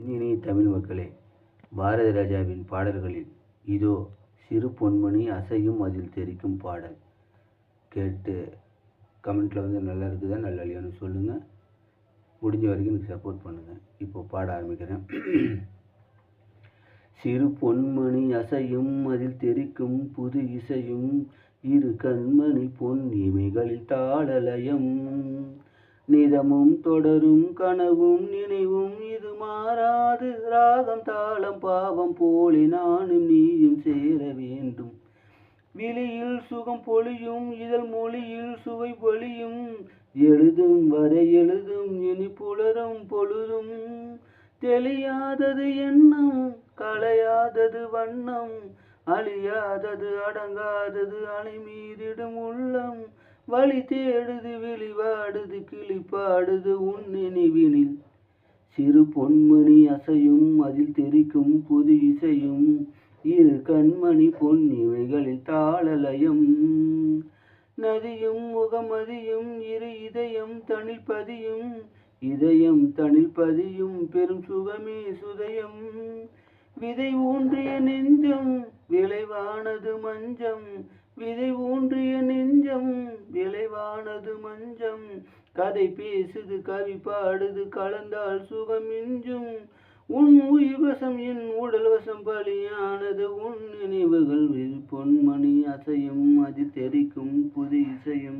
இனிய தமிழ் மக்களே பாரதி ராஜாவின் பாடல்களில் இதோ சிறு பொன்மணி அசையும் அதில் தெரிக்கும் பாடல். கேட்டு கமெண்ட்டில் வந்து நல்லா இருக்குதா நல்லா இல்லையான்னு சொல்லுங்கள் முடிஞ்ச வரைக்கும் எனக்கு சப்போர்ட் பண்ணுங்கள் இப்போ பாட ஆரம்பிக்கிறேன். சிறு பொன்மணி அசையும் அதில் தெரிக்கும் புது இசையும் இரு கண்மணி பொன் இமைகளில் தாளலயம். நிதமும் தொடரும் கனவும் நினைவும் இது மாறாது. ராகம் தாளம் பாவம் போலே நானும் நீயும் சேர வேண்டும். விழியில் சுகம் பொழியும் இதழ் மொழியில் சுவை பொழியும். எழுதும் வரை எழுதும் இனி புலரும் பொழுதும். தெளியாதது எண்ணம் களையாதது வண்ணம். அழியாதது அடங்காதது அணை மீதிடும் உள்ளம். வழி தேடுது வெளிவாடுது கிளிப்பாடுது உன் நினைவினில். சிறு பொன்மணி அசையும் அதில் தெரிக்கும் புது இசையும் இரு கண்மணி பொன் இவைகளில் தாளலயம். நதியும் முகமதியும் இரு இதயம் தனில் பதியும் இதயம் தனில் பதியும் பெரும் சுகமே சுதயம். விதை ஊன்றிய நெஞ்சம் விளைவானது மஞ்சம். விதை ஊன்றிய நெஞ்சம் விளை அது மஞ்சம். கதை பேசுது கவி பாடுது கலந்தால் சுகமிஞ்சும் உன் உயிர் வசம் என் உடல் வசம் பலியானது. உன் நினைவுகள் பொன்மணி அசையும் அது தெரிக்கும் புது இசையும்.